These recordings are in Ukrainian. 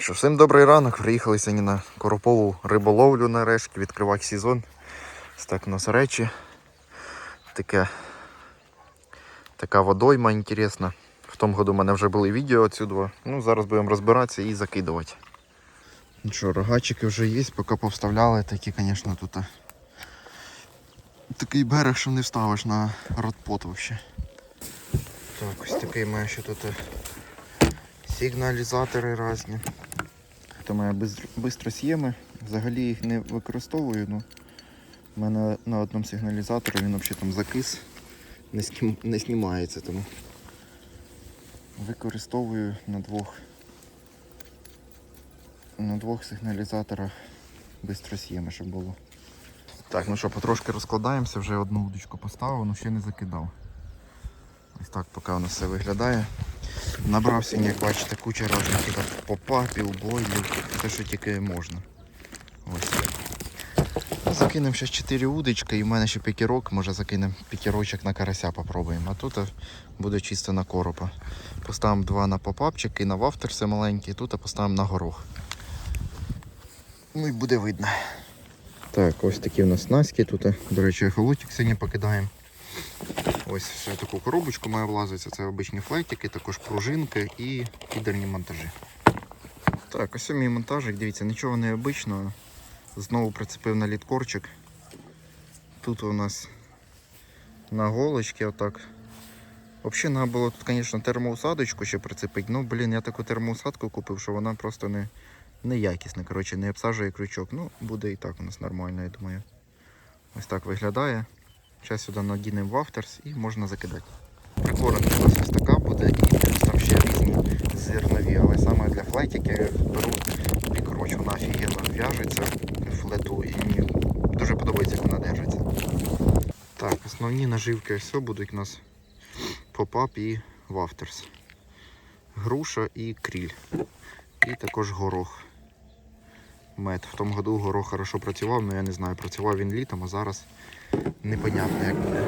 Що, всім добрий ранок. Приїхали сьогодні на коропову риболовлю нарешті, відкривати сезон. Так у нас речі. Таке, така водойма інтересна. В тому году в мене вже були відео отсюди. Ну, зараз будемо розбиратися і закидувати. Ну що, рогачики вже є, поки повставляли, такі, звісно, тут. Такий берег, що не вставиш на родпот взагалі. Так, ось такий має ще тут сигналізатори різні. Це моя бистро с'єми. Взагалі їх не використовую. Ну, у мене на одному сигналізаторі він взагалі там закис, не, снім, не знімається, тому використовую на двох на двох сигналізаторах бистрос'єми, щоб було. Так, ну що, потрошки розкладаємося, вже одну удочку поставив, але ще не закидав. Ось так поки нас все виглядає. Набрався, як бачите, куча різних попапів, бойлів, все, що тільки можна. Ось. Ну, Закинемо ще 4 удочки і в мене ще пікірок, може закинемо пікірочок на карася попробуємо. А тут буде чисто на коропа. Поставимо два на попапчик і на вафтерси маленькі, тут поставимо на горох. Ну і буде видно. Так, ось такі в нас наски тут. До речі, ехолотик сьогодні покидаємо. Ось ще таку коробочку має влазитися. Це обичні флетики, також пружинки і підерні монтажі. Так, ось мій монтажик, дивіться, нічого необичного. Знову прицепив на літкорчик. Тут у нас на голочці отак. Взагалі треба було тут, звісно, термоусадочку ще прицепити. Ну, блін, я таку термоусадку купив, що вона просто не, не якісна. Коротше, не обсаджує крючок. Ну, буде і так у нас нормально, я думаю. Ось так виглядає. Зараз сюди надінемо вафтерс і можна закидати. Прикорм у нас ось така буде і плюс там ще різні зернові, але саме для флетики беру пікроч, вона офігенно в'яжеться флету і мені дуже подобається, як вона держиться. Так, основні наживки все будуть у нас попап і вафтерс. Груша і кріль. І також горох. Мед. В тому году горох хорошо працював, але я не знаю, працював він літом, а зараз непонятно як буде.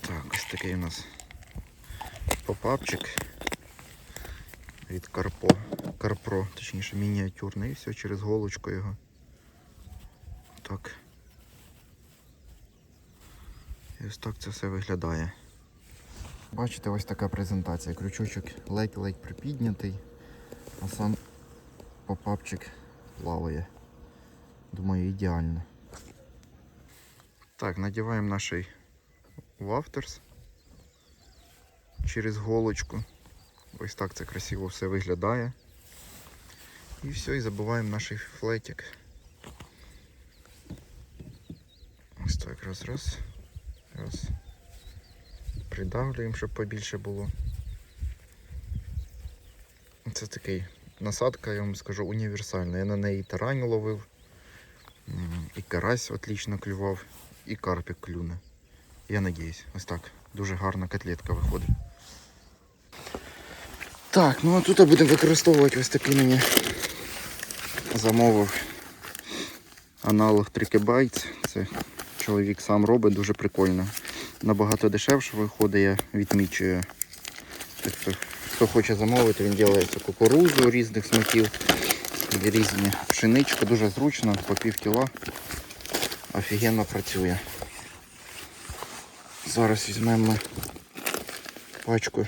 Так, ось такий у нас попапчик від Карпо. Карпро, точніше мініатюрний, і все через голочку його. Так. І ось так це все виглядає. Бачите, ось така презентація. Крючочок ледь-ледь припіднятий, а сам попапчик плаває. Думаю, ідеально. Так, надіваємо наш вафтерс через голочку. Ось так це красиво все виглядає. І все, і забуваємо наш флетик. Ось так, раз, раз. Раз. Придавлюємо, щоб побільше було. Це такий насадка, я вам скажу, універсальна. Я на неї тарань ловив. І карась отлично клював, і карпік клюне. Я надіюсь, ось так. Дуже гарна котлетка виходить. Так, ну а тут будемо використовувати ось такий мені замовив аналог Трикебайц. Це чоловік сам робить, дуже прикольно. Набагато дешевше виходить, я відмічую. Хто хоче замовити, він робить кукурузу різних смаків, різні пшеничку, дуже зручно, по пів кіла. Офігенно працює. Зараз візьмемо пачку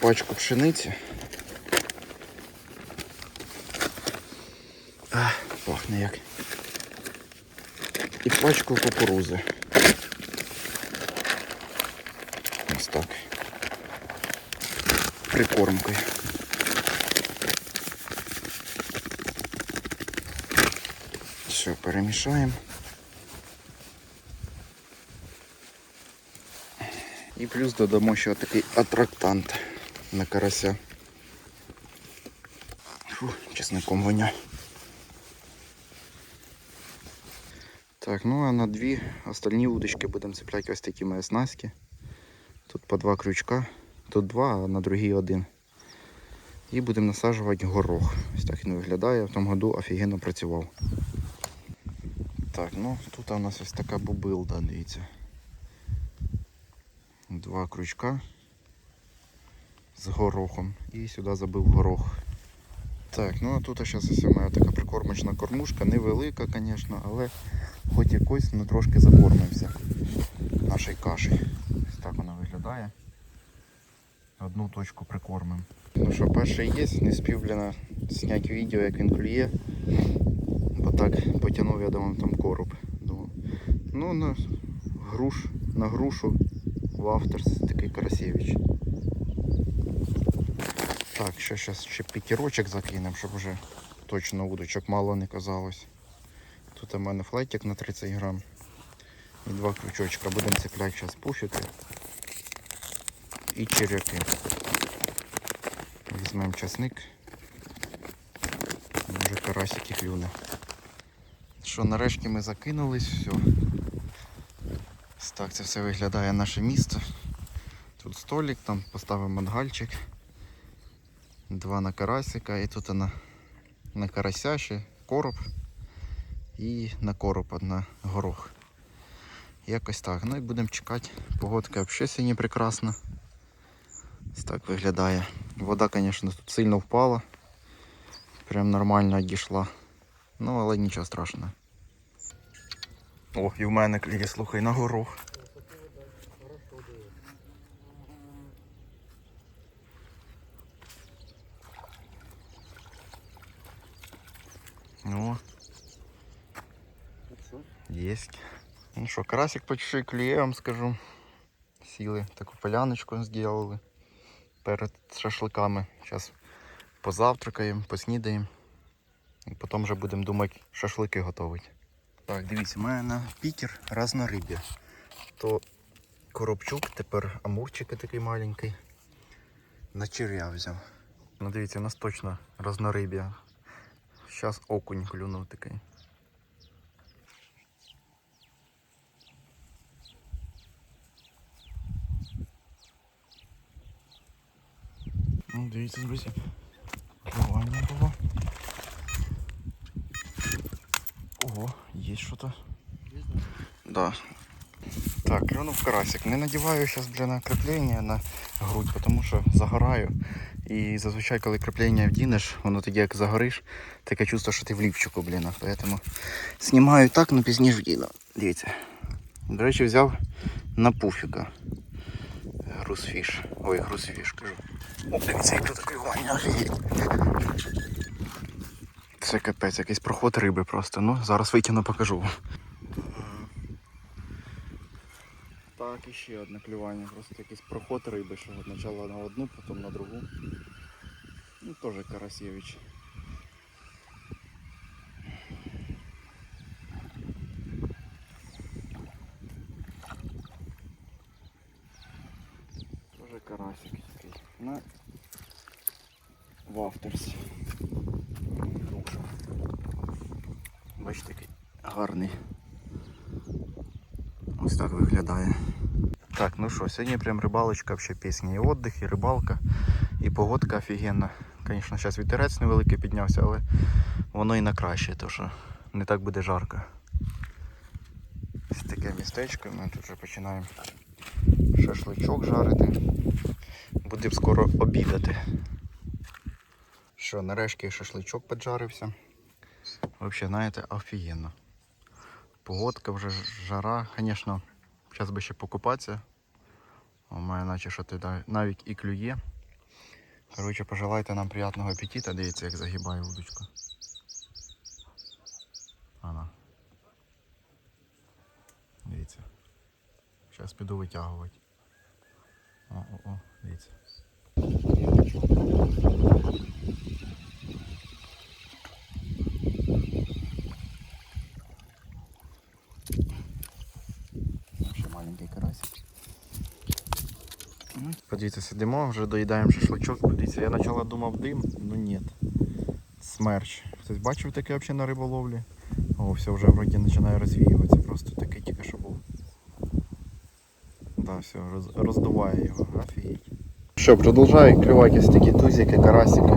пачку пшениці. А, пахне як. І пачку кукурузи. Ось так. Прикормкою. Все, перемішаємо. І плюс додамо ще такий атрактант на карася. Фу, чесником воня. Так, ну а на дві остальні удочки будемо цепляти ось такі мої оснастки. Тут по два крючка, Тут два, а на другий один. І будемо насаджувати горох. Ось так він виглядає. В тому году офігенно працював. Так, ну тут у нас ось така бубилда, дивіться. Два крючка з горохом. І сюди забив горох. Так, ну а тут зараз ось моя така прикормочна кормушка, невелика, звісно, але хоч якось ну, трошки закормимося нашої каші. Ось так вона виглядає. Одну точку прикормимо. Ну що, перший є, не спів, зняти відео, як він клює. Бо так потягнув, я думав, там короб. Ну, на груш, на грушу в авторс такий Карасєвич. Так, ще зараз ще п'ятірочок закинемо, щоб вже точно удочок мало не казалось. Тут у мене флетик на 30 грам. І два крючочка. Будемо цепляти зараз пуфіки і черяки. Візьмемо часник. Може карасики клюне. Що, нарешті ми закинулись, все. Так це все виглядає наше місто. Тут столик, там поставимо мангальчик. Два на карасика і тут на, на карася ще короб і на короб одна горох. Якось так. Ну і будемо чекати. Погодка взагалі сьогодні прекрасна. Ось так виглядає. Вода, звісно, тут сильно впала. Прям нормально дійшла. Ну, але нічого страшного. О, і в мене кліє, слухай, на горох. Ну, Есть. Ну що, карасик по чуть-чуть скажу. Сіли таку поляночку зробили перед шашликами. Зараз позавтракаємо, поснідаємо. І потім вже будемо думати, шашлики готувати. Так, дивіться, у мене на пікер разнориб'я. То коробчук, тепер амурчик такий маленький. На черв'я взяв. Ну дивіться, у нас точно разнориб'я. Зараз окунь клюнув такий. Ну, дивіться, друзі. Клювання було. Ого, є щось. Да. Так, клюнув карасик. Не надіваю зараз для на креплення на грудь, тому що загораю. І зазвичай, коли креплення вдінеш, воно тоді як загориш, таке чувство, що ти в лівчику, блін. Поэтому знімаю так, але пізніше вдіну. Дивіться. До речі, взяв на пуфіка. Грузфіш. Ой, грузфіш кажу. Дивіться, як тут клювання. офігеть. Це капець, якийсь проход риби просто. Ну, зараз витягну, покажу. Так, і ще одне клювання. Просто якийсь проход риби, що спочатку на одну, потім на другу. Ну, теж Карасєвич. Тоже карасик такий. На Вафтерс. Груша. Бачите, який гарний. Ось так виглядає. Так, ну що, сьогодні прям рибалочка, взагалі пісня. І отдих, і рибалка, і погодка офігенна. Звісно, зараз вітерець невеликий піднявся, але воно і на краще, тому що не так буде жарко. Ось таке містечко, ми тут вже починаємо шашличок жарити. Будемо скоро обідати. Що, нарешті шашличок поджарився. Взагалі, знаєте, офігенно. Погодка вже жара, звісно, зараз би ще покупатися. У мене наче що ти навіть і клює. Коротше, пожелайте нам приятного апетита. Дивіться, як загибає удочку. Ана. Дивіться. Зараз піду витягувати. О-о-о, дивіться. Ще маленький карасик. Ну, Подивіться, сидимо, вже доїдаємо шашличок. Подивіться, я спочатку думав дим, ну ні. Смерч. Хтось бачив таке взагалі на риболовлі? О, все вже вроді починає розвіюватися. Просто таке тільки що був. Да, все, роз, роздуває його, офігеть. Що, продовжаю клювати ось такі тузики, карасики.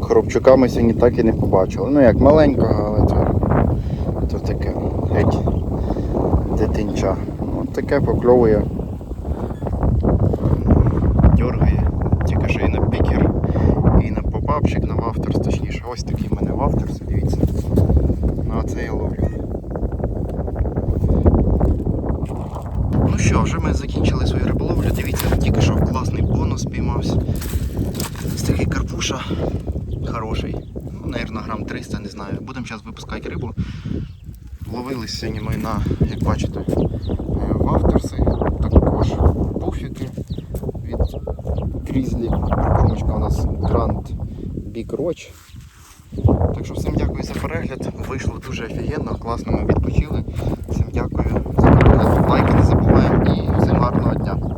Коробчука ми сьогодні так і не побачили. Ну як маленького, але то, то таке геть дитинча. От таке покльовує. Дергає. Тільки що і на пікер, і на попапчик, на вафтерс, точніше. Ось такий в мене вафтерс, дивіться. На це я ловлю. Ну що, вже ми закінчили свою риболовлю, дивіться, тільки що класний бонус піймався. Ось такий карпуша хороший. Ну, наверное, грам 300, не знаю. Будемо зараз випускати рибу. Ловили сьогодні ми як бачите, вафтерси, також буфіки від грізлі. Кормочка у нас Grand Big Roach. Так що всім дякую за перегляд. Вийшло дуже офігенно, класно ми відпочили. Всім дякую за перегляд. Лайки не забуваємо і всім гарного дня.